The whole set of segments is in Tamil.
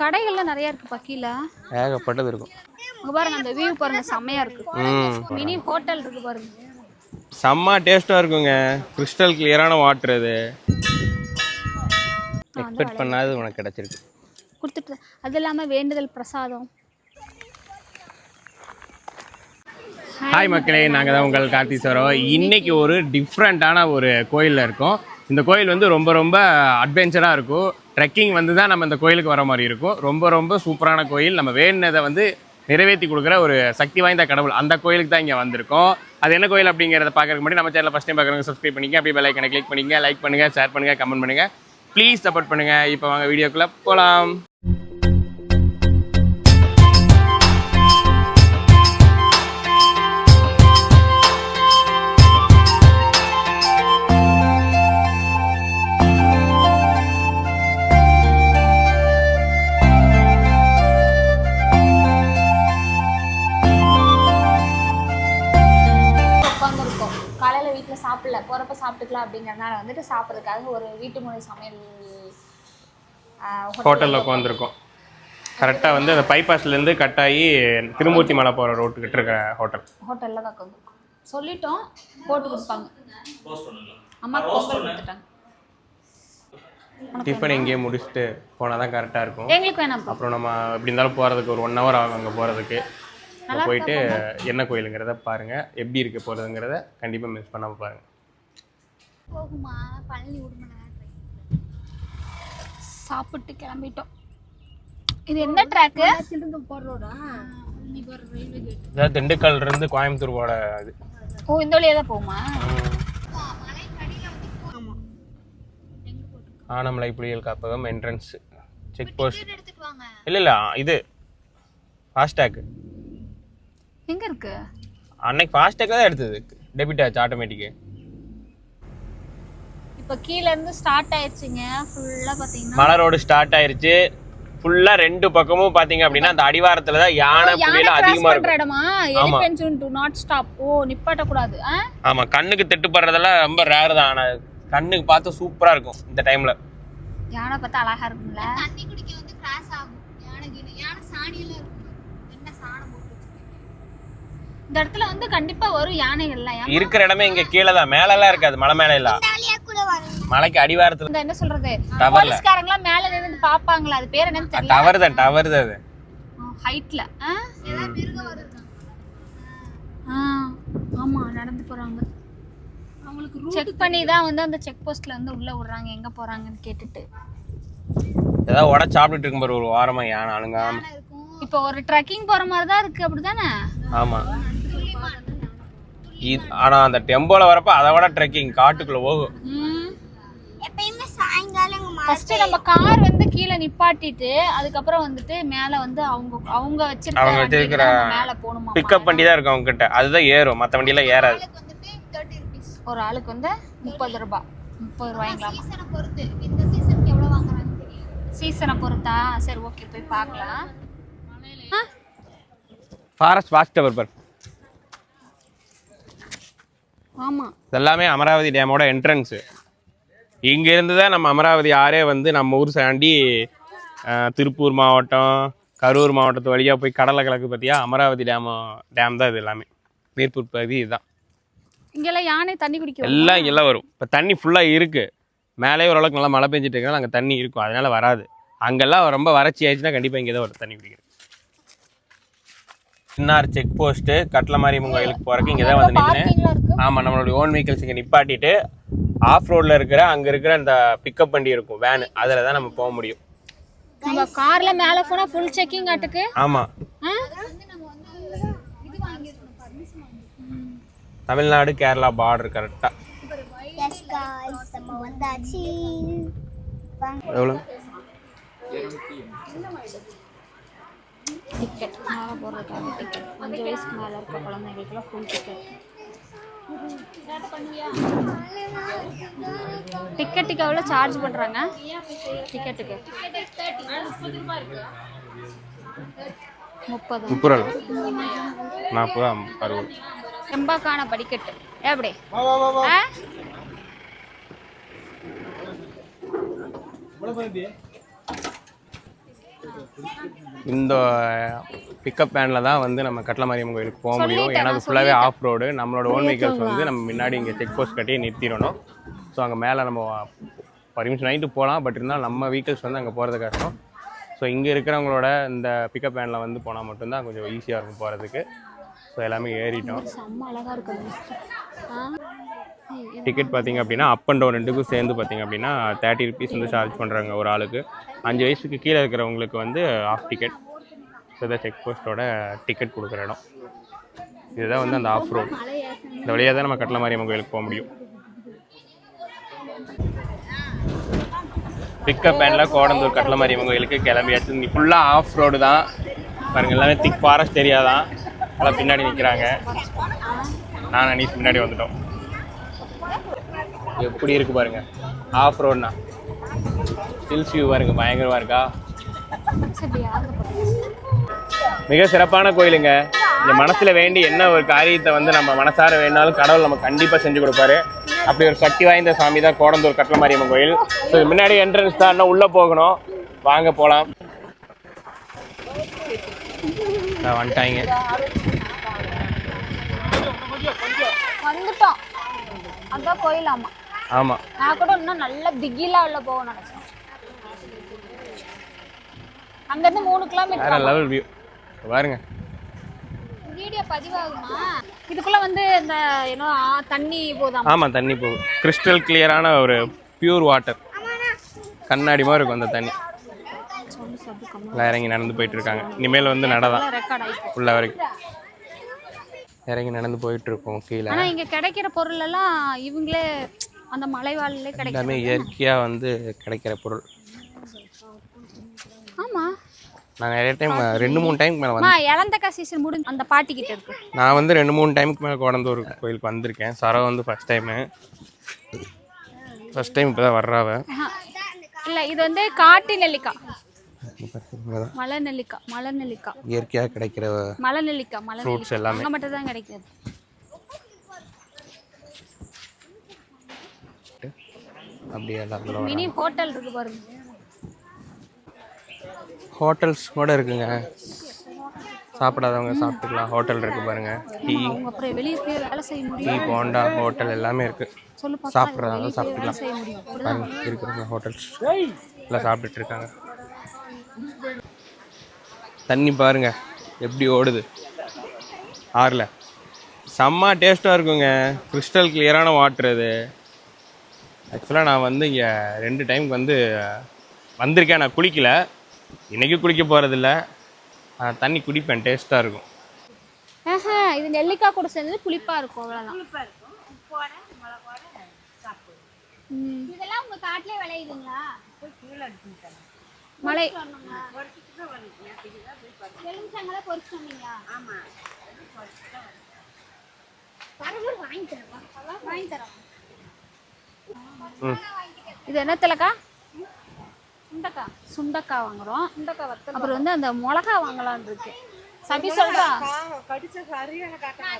கடைகள்லாம் நிறைய இருக்குப்பா கீழே ஏகப்பட்டது இருக்கும். அங்க பாருங்க அந்த வியூ பாருங்க செம்மையா இருக்கு. மினி ஹோட்டல் இருக்கு பாருங்க. செம்ம டேஸ்ட்டாக இருக்குங்க. கிறிஸ்டல் கிளியரான வாட்டர் இது எக்ஸ்பெக்ட் பண்ணாதது உனக்கு கிடச்சிருக்கு. கொடுத்துட்டு அது இல்லாம வேண்டுதல் பிரசாதம். ஹாய் மக்களே நாங்கள் தான் உங்கள் கார்த்தீஸ்வரம் இன்னைக்கு ஒரு டிஃப்ரெண்ட்டான ஒரு கோயிலில் இருக்கோம். இந்த கோயில் வந்து ரொம்ப ரொம்ப அட்வென்ச்சராக இருக்கும். ட்ரெக்கிங் வந்து தான் நம்ம இந்த கோயிலுக்கு வர மாதிரி இருக்கும். ரொம்ப ரொம்ப சூப்பரான கோயில். நம்ம வேணுனதை வந்து நிறைவேற்றி கொடுக்குற ஒரு சக்தி வாய்ந்த கடவுள் அந்த கோயிலுக்கு தான் இங்கே வந்திருக்கோம். அது என்ன கோயில் அப்படிங்கிறத பார்க்கறதுக்கு முன்னாடி நம்ம சேனலில் ஃபஸ்ட் டைம் பார்க்குறவங்க சப்ஸ்கிரைப் பண்ணிங்க அப்படியே பெலைக்கனை கிளிக் பண்ணிங்க லைக் பண்ணுங்கள் ஷேர் பண்ணுங்கள் கமெண்ட் பண்ணுங்கள் ப்ளீஸ் சப்போர்ட் பண்ணுங்கள் இப்போ வாங்க வீடியோக்குள்ளே போகலாம் சாப்பிட்டுக்கலாம் அப்படிங்கறதுனால வந்துட்டு சாப்பிட்றதுக்காக ஒரு வீட்டு முறை சமையல் ஹோட்டலில் உட்காந்துருக்கோம். கரெக்டாக வந்து அந்த பைபாஸ்லேருந்து கட் ஆகி திருமூர்த்தி மலை போகிற ரோட்டுக்கிட்ட இருக்க ஹோட்டல் ஹோட்டலில் தான் உட்காந்துருக்கோம். சொல்லிட்டோம் போட்டு கொடுப்பாங்க. அம்மா பொங்கல் கொடுத்துட்டாங்க. டிஃபன் எங்கேயே முடிச்சுட்டு போனால் தான் கரெக்டாக இருக்கும். எங்களுக்கு வேணாம்ப்பா அப்புறம் நம்ம எப்படி இருந்தாலும் போகிறதுக்கு ஒரு ஒன் ஹவர் ஆகும் அங்கே போகிறதுக்கு போயிட்டு என்ன கோயிலுங்கிறத பாருங்கள் எப்படி இருக்க போகிறதுங்கிறத கண்டிப்பாக மிஸ் பண்ணாமல் பாருங்கள் போகுமா? பழனி விடுமல சாப்பிட்டு கிளம்பிட்டோம். இது என்ன திண்டுக்கல்லேருந்து கோயம்புத்தூர் போட இது. ஓ இந்த வழியா தான் போகுமா ஆனமலை புலிகள் காப்பகம் என்ட்ரன்ஸ் செக் போஸ்ட் இல்லை இல்லை இது ஃபாஸ்டேக் எங்க இருக்கு? அன்னைக்கு ஃபாஸ்டேக் தான் எடுத்தது. டெபிட் ஆச்சு ஆட்டோமேட்டிக்கு இப்போ கீழ இருந்து ஸ்டார்ட் ஆயிடுச்சுங்க ஃபுல்லா பாத்தீங்கன்னா மலை ரோடு ஸ்டார்ட் ஆயிருச்சு. ஃபுல்லா ரெண்டு பக்கமும் பாத்தீங்க அப்படின்னா அந்த அடிவாரத்துல தான் யானை கிராஸ் அதிகமா இருக்கும். இடமா? எலிபென்ட்ஸ் டு நாட் ஸ்டாப் ஓ நிப்பாட்ட கூடாது? ஆமா கண்ணுக்கு தெட்டுப்படுறதெல்லாம் ரொம்ப ரேர் தான். ஆனா கண்ணுக்கு பார்த்து சூப்பரா இருக்கும் இந்த டைம்ல யானை பார்த்தா அழகா இருக்கும்ல? தண்ணி குடிக்க வந்து கிராஸ் ஆகும். யானை கீழே யானை சாணியெல்லாம் இருக்கும். என்ன சாணம் போட்டு வச்சிருக்கீங்க? இந்த இடத்துல வந்து கண்டிப்பா வரும் யானைகள்லாம். இருக்கிற இடமே இங்க கீழே தான் மேல எல்லாம் இருக்காது மலை மேல இல்ல மலைக்கு அடிவாரத்துல இந்த என்ன சொல்றது. போலீஸ்காரங்களாம் மேல நின்று பாப்பாங்களா? அது பேர் என்னன்னு தெரியல டவர் தான் டவர் தான் அது ஹைட்ல ஆமா நடந்து போறாங்க. அவங்களுக்கு செக் பண்ணி தான் வந்து அந்த செக் போஸ்ட்ல வந்து உள்ள விடுறாங்க. எங்க போறாங்கன்னு கேட்டுட்டு. ஏதாவது உட சாப்பிட்டுட்டு இருக்கும் பாரு ஒரு வாரமா யானை அழுங்காம. இப்போ ஒரு ட்ரெக்கிங் போற மாதிரி தான் இருக்கு அப்படிதானே ஆமா. இது ஆனா அந்த டெம்போல வரப்ப அதை விட ட்ரெக்கிங் காட்டுக்குள்ள போகும் ம் எப்பயுமே சாயங்காலம் எங்க மலை ஃபர்ஸ்ட் நம்ம கார் வந்து கீழே நிப்பாட்டிட்டு அதுக்கப்புறம் வந்துட்டு மேல வந்து அவங்க அவங்க வச்சிருக்க அவங்க வண்டியில வச்சிருக்கிற மேல போகணுமா? பிக்கப் வண்டி தான் இருக்கும் அவங்க கிட்ட அதுதான் ஏறும். மத்த வண்டியெல்லாம் ஏறாது. ஒரு ஆளுக்கு வந்து முப்பது ரூபாய் முப்பது ரூபாய்ங்களா? சீசனை பொறுத்து இந்த சீசனுக்கு எவ்வளவு வாங்குறாங்கன்னு தெரியாது. சீசனை பொறுத்தா? சரி ஓகே போய் பார்க்கலாம். ஃபாரஸ்ட் வாட்ச் டவர் பார். ஆமா. இதெல்லாமே அமராவதி டேமோட என்ட்ரன்ஸு இங்கேருந்து தான் நம்ம அமராவதி ஆறே வந்து நம்ம ஊர் அஹ், திருப்பூர் மாவட்டம் கரூர் மாவட்டத்து வழியாக போய் கடலை கலக்கு பார்த்தியா அமராவதி டேமோ டேம் தான் இது எல்லாமே. நீர்ப்பூர் பகுதி இதுதான். இங்கெல்லாம் யானை தண்ணி குடிக்கும் எல்லாம் இங்கெல்லாம் வரும். இப்போ தண்ணி ஃபுல்லாக இருக்குது மேலே ஓரளவுக்கு நல்லா மழை பெஞ்சிட்டு இருக்கனால அங்கே தண்ணி இருக்கும். அதனால வராது. அங்கெல்லாம் ரொம்ப வறட்சி ஆயிடுச்சுன்னா கண்டிப்பாக இங்கே தான் வரும் தண்ணி குடிக்கிறது சின்னார் செக் போஸ்ட்டு கட்ல மாரியம்மன் கோயிலுக்கு போகிறக்கு இங்கே தான் வந்து நின்று ஆமாம் நம்மளுடைய ஓன் வெஹிக்கிள்ஸ் இங்கே நிப்பாட்டிட்டு ஆஃப் ரோடில் இருக்கிற அங்கே இருக்கிற அந்த பிக்கப் வண்டி இருக்கும் வேனு அதில் தான் நம்ம போக முடியும். நம்ம கார்ல மேல போனா ஃபுல் செக்கிங் ஆட்டுக்கு? ஆமாம் ஆ? தமிழ்நாடு கேரளா பார்டர் வந்தாச்சு. எவ்வளோ டிக்கெட் மேலே போடுறதுக்காக டிக்கெட் அஞ்சு வயசுக்கு மேலே இருக்க குழந்தைங்களுக்குலாம் ஃபுல் டிக்கெட் டிக்கெட்டுக்கு எவ்வளோ சார்ஜ் பண்ணுறாங்க டிக்கெட்டுக்கு முப்பது. முப்பது ரூபா நாற்பது அறுபது. செம்பாக்கான படிக்கட்டு. எப்படி? ஆ? இந்த பிக்கப் வேனில் தான் வந்து நம்ம கட்டளமாரியம்மன் கோயிலுக்கு போக முடியும். ஏன்னா அது ஃபுல்லாகவே ஆஃப் ரோடு நம்மளோட ஓன் வெஹிக்கல்ஸ் வந்து நம்ம முன்னாடி இங்கே செக் போஸ்ட் கட்டி நிறுத்திடணும். ஸோ அங்கே மேலே நம்ம பர்மிஷன் வாங்கிட்டு போகலாம் பட் இருந்தாலும் நம்ம வெஹிக்கல்ஸ் வந்து அங்கே போகிறது கஷ்டம். ஸோ இங்கே இருக்கிறவங்களோட இந்த பிக்கப் வேனில் வந்து போனால் மட்டும்தான் கொஞ்சம் ஈஸியாக இருக்கும் போகிறதுக்கு ஸோ எல்லாமே ஏறிட்டோம். செம்ம அழகா இருக்கு ஆ? டிக்கெட் பார்த்தீங்க அப்படின்னா அப் அண்ட் டவுன் ரெண்டுக்கும் சேர்ந்து பார்த்திங்க அப்படின்னா தேர்ட்டி ருபீஸ் வந்து சார்ஜ் பண்ணுறாங்க ஒரு ஆளுக்கு. அஞ்சு வயசுக்கு கீழே இருக்கிறவங்களுக்கு வந்து ஆஃப் டிக்கெட் ஸோ இதான் செக் போஸ்ட்டோட டிக்கெட் கொடுக்குற இடம். இதுதான் வந்து அந்த ஆஃப் ரோடு இந்த வழியாக தான் நம்ம கட்டள மாரியம்மன் கோயிலுக்கு போக முடியும். பிக்கப் பேண்டில் கோடந்தூர் கட்டள மாரியம்மன் கோயிலுக்கு கிளம்பியாச்சு. இங்கே ஃபுல்லாக ஆஃப் ரோடு தான். பாருங்க எல்லாமே திக் ஃபாரஸ்ட் ஏரியா தான். எல்லாம் பின்னாடி நிற்கிறாங்க நான் அனீஸ் முன்னாடி வந்துட்டோம். எப்படி இருக்கு பாருங்க. ஆஃப் ரோட்னா ஹில்ஸ் வியூ பாருங்க பயங்கரமா இருக்கா? மிக சிறப்பான கோயிலுங்க. இந்த மனசுல வேண்டி என்ன ஒரு காரியத்தை வந்து நம்ம மனசார வேணாலும் கடவுள் நம்ம கண்டிப்பா செஞ்சு கொடுப்பாரு. அப்படி ஒரு சக்தி வாய்ந்த சாமி தான் கோடந்தூர் கட்டள மாரியம்மன் கோயில். ஸோ முன்னாடி என்ட்ரன்ஸ் தான் இன்னும் உள்ள போகணும். வாங்க போகலாம் நான் வந்துட்டாங்க. வந்துட்டோம். அதான் கோயிலாமா ஆமா. நான் கூட இன்னும் நல்ல திகிலா உள்ள போக நினைச்சேன். அங்கிருந்து மூணு வேற கிலோமீட்டர் லெவல் வியூ பாருங்க. வீடியோ பதிவாகுமா? இதுக்குள்ள வந்து இந்த ஏன்னோ ஆ, தண்ணி போதாமா? ஆமா தண்ணி போகும். கிறிஸ்டல் கிளியரான ஒரு பியூர் வாட்டர் கண்ணாடி மாதிரி இருக்கும் அந்த தண்ணி. இறங்கி நடந்து போயிட்டு இருக்காங்க இனிமேல் வந்து நடதான் உள்ள வரைக்கும். இறங்கி நடந்து போயிட்டு இருக்கோம் கீழே. ஆனா இங்க கிடைக்கிற பொருள் எல்லாம் இவங்களே அந்த மலைவாழ்லே கிடைக்கும் எல்லாமே இயற்கையா வந்து கிடைக்கிற பொருள். ஆமா. நான் நிறைய டைம் ரெண்டு மூணு டைம் மேலே வந்து இளந்தக்கா சீசன் முடிஞ்சு அந்த பாட்டி கிட்ட இருக்கு. நான் வந்து ரெண்டு மூணு டைமுக்கு மேலே கோடந்தூர் கோயிலுக்கு வந்திருக்கேன். சரோ வந்து ஃபர்ஸ்ட் டைமு ஃபர்ஸ்ட் டைம் இப்போ தான் வர்றாவ. இல்ல இது வந்து காட்டு நெல்லிக்காய். மலை நெல்லிக்காய் மலை நெல்லிக்காய். இயற்கையாக கிடைக்கிற மலை நெல்லிக்காய் மலை நெல்லிக்காய். எல்லாமே. மட்டும் தான் கிடைக்காது அப்படியே எல்லாத்துல மினி ஹோட்டல் இருக்கு பாருங்க. ஹோட்டல்ஸ் கூட இருக்குங்க. சாப்பிடாதவங்க சாப்பிட்டுக்கலாம். ஹோட்டல் இருக்கு பாருங்க. டீ அவங்க அப்புறம் வெளியே போய் வேலை செய்ய முடியும். டீ போண்டா ஹோட்டல் எல்லாமே இருக்கு. சாப்பிட்றதாங்க சாப்பிட்டுக்கலாம். பாருங்க இருக்கிறவங்க ஹோட்டல்ஸ் எல்லாம் சாப்பிட்டுட்டு இருக்காங்க. தண்ணி பாருங்க எப்படி ஓடுது. ஆறில். செம்ம டேஸ்ட்டாக இருக்குங்க. கிறிஸ்டல் கிளியரான வாட்டர் அது. ஆக்சுவலாக நான் வந்து இங்கே ரெண்டு டைம் வந்து வந்திருக்கேன். நான் குளிக்கல. இன்றைக்கி குளிக்க போகிறதில்ல தண்ணி குடிப்பேன். டேஸ்ட்டாக இருக்கும். ஆஹா இது நெல்லிக்காய் கூட சேர்ந்து புளிப்பா இருக்கும். அவ்வளவுதான். ம். இதெல்லாம் உங்க காட்டுலயே விளையுதுங்களா? மலை எலுமிச்சங்களா பொறிச்சு சொன்னீங்களா ஆமா. பரவாயில்ல வாங்கி தரேன். வாங்கி தரேன். ம் இது என்ன திலக்கா? சுண்டக்காய் சுண்டக்காய் வாங்குறோம். சுண்டக்காய் வத்தல் அப்புறம் வந்து அந்த மிளகா வாங்கலாம்னு இருக்கு. சபி சொல்றா.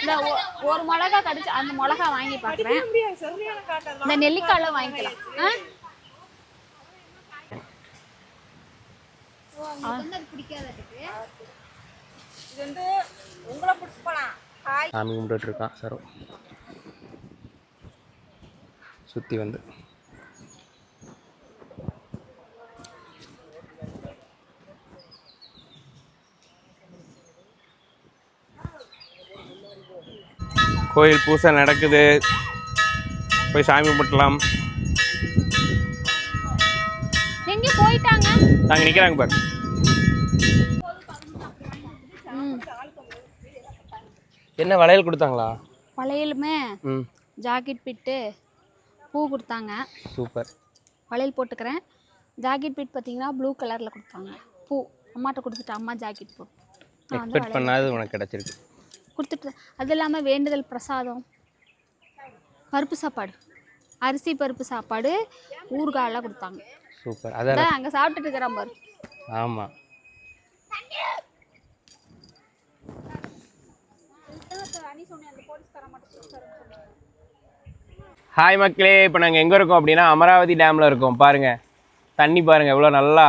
இல்ல ஒ- ஒரு மிளகா கடிச்சு அந்த மிளகா வாங்கி பாக்குறேன். இந்த நெல்லிக்காய்ல வாங்கிக்கலாம். சாமி கும்பிட்டுட்டு இருக்கான் சரோ. சுற்றி வந்து. கோயில் பூசை நடக்குது. போய் சாமி கும்பிட்டலாம் எங்க போயிட்டாங்க. நாங்கள் நிற்கிறாங்க பாரு. என்ன வளையல் கொடுத்தாங்களா? வளையலுமே ஜாக்கெட் பிட்டு. பூ கொடுத்தாங்க. சூப்பர். வளையல் போட்டுக்கிறேன். ஜாக்கெட் பிட் பார்த்தீங்கன்னா ப்ளூ கலரில் கொடுத்தாங்க. பூ. அம்மாட்ட கொடுத்துட்டு அம்மா ஜாக்கெட் பூ. நான் வந்து எக்ஸ்பெக்ட் பண்ணாதது உனக்கு கிடச்சிருக்கு. கொடுத்துட்டு அது இல்லாமல் வேண்டுதல் பிரசாதம். பருப்பு சாப்பாடு. அரிசி பருப்பு சாப்பாடு ஊறுகாயெல்லாம் கொடுத்தாங்க. சூப்பர். அதான் அங்கே சாப்பிட்டுட்டு இருக்கிறான் பாரு. ஆமாம் ஹாய் மக்களே இப்போ நாங்கள் எங்கே இருக்கோம் அப்படின்னா அமராவதி டேமில் இருக்கோம். பாருங்கள் தண்ணி பாருங்கள் எவ்வளோ நல்லா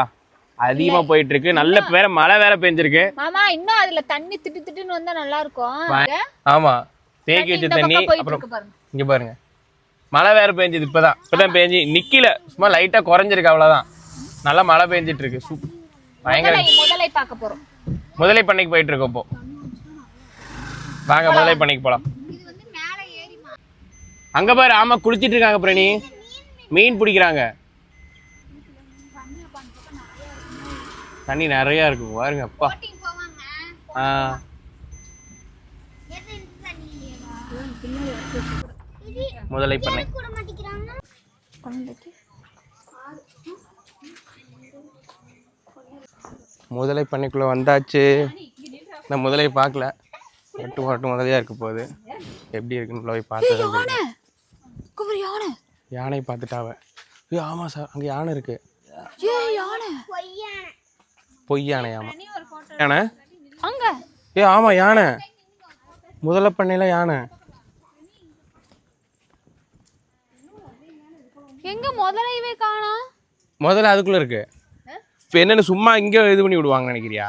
அதிகமாக போயிட்டு இருக்கு நல்ல வேற மழை வேற பெஞ்சிருக்கு. மாமா இன்னும் அதுல தண்ணி திட்டு திட்டுன்னு வந்தா நல்லா இருக்கும் ஆமா. தேக்கி வச்ச தண்ணி அப்புறம் இங்க பாருங்க. மழை வேற பெஞ்சது இப்பதான். இப்பதான் பெஞ்சு நிக்கல. சும்மா லைட்டா குறைஞ்சிருக்கு அவ்வளவுதான். நல்லா மழை பெஞ்சிட்டு இருக்கு பயங்கர முதலை முதலை பார்க்க போறோம். முதலை பண்ணைக்கு போயிட்டு இருக்கோம் இப்போ. வாங்க முதலை பண்ணைக்கு போலாம் இது வந்து மேல ஏறிமா அங்கே பாரு ஆமாம் குளிச்சிட்டு இருக்காங்க பிரணி மீன் பிடிக்கிறாங்க. தண்ணி நிறையா இருக்கு பாருங்க அப்பா. ஆ. முதலை பண்ணை. முதலை பண்ணைக்குள்ளே வந்தாச்சு. நான் முதலை பார்க்கல. எட்டு ஒட்டு முதலையாக இருக்க போகுது. எப்படி இருக்குன்னு போய் பார்த்தது யானை. குமரி யானை யானை பார்த்துட்டாவ ஏ ஆமா சார் அங்க யானை இருக்கு. ஏ யானை. பொய்யான பொய் யானை ஆமா யானை? அங்க. ஏ ஆமா யானை. முதலை பண்ணையில யானை. எங்க முதலையவே காணோம் முதல்ல அதுக்குள்ள இருக்கு. இப்போ என்னன்னு சும்மா இங்க இது பண்ணி விடுவாங்க நினைக்கிறியா?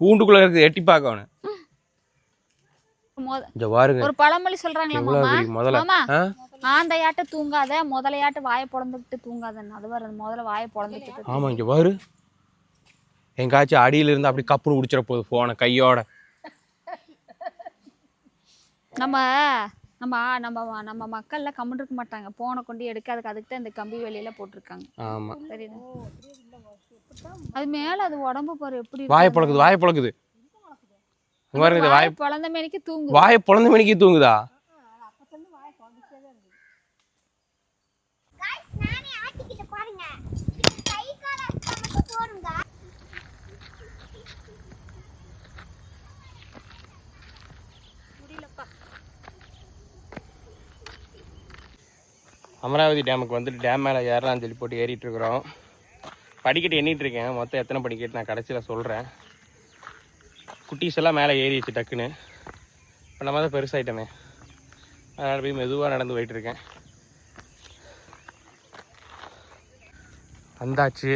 கூண்டுக்குள்ள இருக்கு எட்டி பார்க்கணும் பாருங்க. ஒரு பழமொழி சொல்றாங்களா மாமா? ஆந்தையாட்ட தூங்காத முதலையாட்ட வாயை பொழந்துக்கிட்டு தூங்காதன்னு. அது வர முதல்ல வாயை பொழந்துக்கிட்டு ஆமா இங்க பாரு. எங்காச்சும் அடியில இருந்து அப்படி கப்புனு குடிச்சிட போகுது போன கையோட. நம்ம நம்ம நம்ம நம்ம மக்கள்ல கம்முன்னு இருக்க மாட்டாங்க. போனை கொண்டு எடுக்க அதுக்கு தான் இந்த கம்பி வேலையில போட்டிருக்காங்க. ஆமா. தெரியுது? அது மேல அது உடம்பு பாரு எப்படி. வாயை பழக்குது வாயை பழக்குது. வாய் பிறந்த வாய் பிறந்த மணிக்கு தூங்குதா? அமராவதி டேமுக்கு வந்து டேம் மேலே ஏறலாம்னு சொல்லி போட்டு ஏறிட்டு இருக்கிறோம். படிக்கட்டு எண்ணிட்டு இருக்கேன். மொத்தம் எத்தனை படிக்கட்டு நான் கடைசியில் சொல்கிறேன் குட்டீஸ் எல்லாம் மேலே ஏறிடுச்சு டக்குன்னு. இப்போ நம்ம தான் பெருசாகிட்டோமே அதனால் போய் மெதுவாக நடந்து போயிட்டு இருக்கேன். வந்தாச்சு.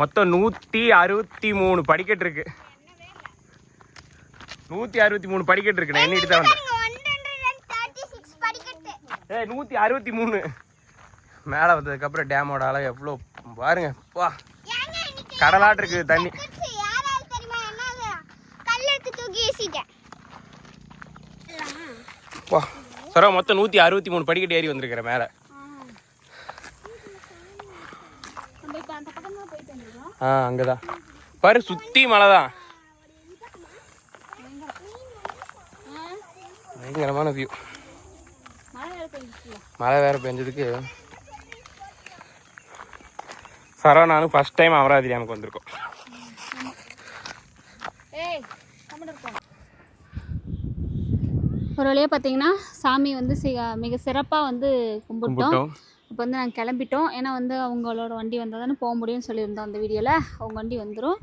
மொத்தம் நூற்றி அறுபத்தி மூணு படிக்கட்டு இருக்கு. நூற்றி அறுபத்தி மூணு படிக்கட்டு இருக்கு. நான் எண்ணிட்டு தான் வந்தேன்? 136 படிக்கட்டு ஏய் நூற்றி அறுபத்தி மூணு. மேலே வந்ததுக்கப்புறம் டேமோட அளவு எவ்வளோ? பாருங்க. வா. கடலாட்டு இருக்குது தண்ணி. சரோ மொத்தம் நூற்றி அறுபத்தி மூணு படிக்கட்டு ஏறி வந்திருக்கிற மேலே. ஆ அங்கே தான் பாரு சுற்றி மழை தான் பயங்கரமான வியூ மழை வேற பெஞ்சதுக்கு. சரோ நானும் டைம் அமராவதி டேமுக்கு வந்திருக்கோம் ஏய் கம்முன்னு இருக்கோம் ஒரு வழியாக பார்த்தீங்கன்னா சாமி வந்து மிக சிறப்பாக வந்து கும்பிட்டோம். இப்போ வந்து நாங்கள் கிளம்பிட்டோம். ஏன்னா வந்து அவங்களோட வண்டி வந்தால் தானே போக முடியும்னு சொல்லியிருந்தோம் அந்த வீடியோவில் அவங்க வண்டி வந்துடும்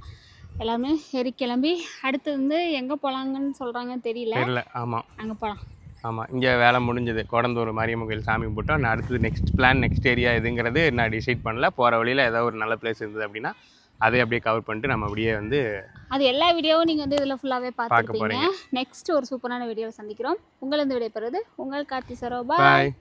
எல்லாருமே ஏறி கிளம்பி அடுத்து வந்து எங்கே போகலாங்கன்னு சொல்கிறாங்கன்னு தெரியல. தெரியல. ஆமாம் அங்கே போகலாம் ஆமாம் இங்கே வேலை முடிஞ்சது. கோடந்தூர் மாரியம்மன் கோயில் சாமி கும்பிட்டோம். நான் அடுத்தது நெக்ஸ்ட் பிளான் நெக்ஸ்ட் ஏரியா எதுங்கிறது நான் டிசைட் பண்ணல. போகிற வழியில் ஏதாவது ஒரு நல்ல பிளேஸ் இருந்தது அப்படின்னா அதை அப்படியே கவர் பண்ணிட்டு நம்ம அப்படியே வந்து அது எல்லா வீடியோவும் நீங்கள் வந்து இதில் ஃபுல்லாகவே போறீங்க. நெக்ஸ்ட் ஒரு சூப்பரான வீடியோவில் சந்திக்கிறோம். உங்களிருந்து விடைபெறுவது உங்கள் கார்த்தி சரோபா. பாய்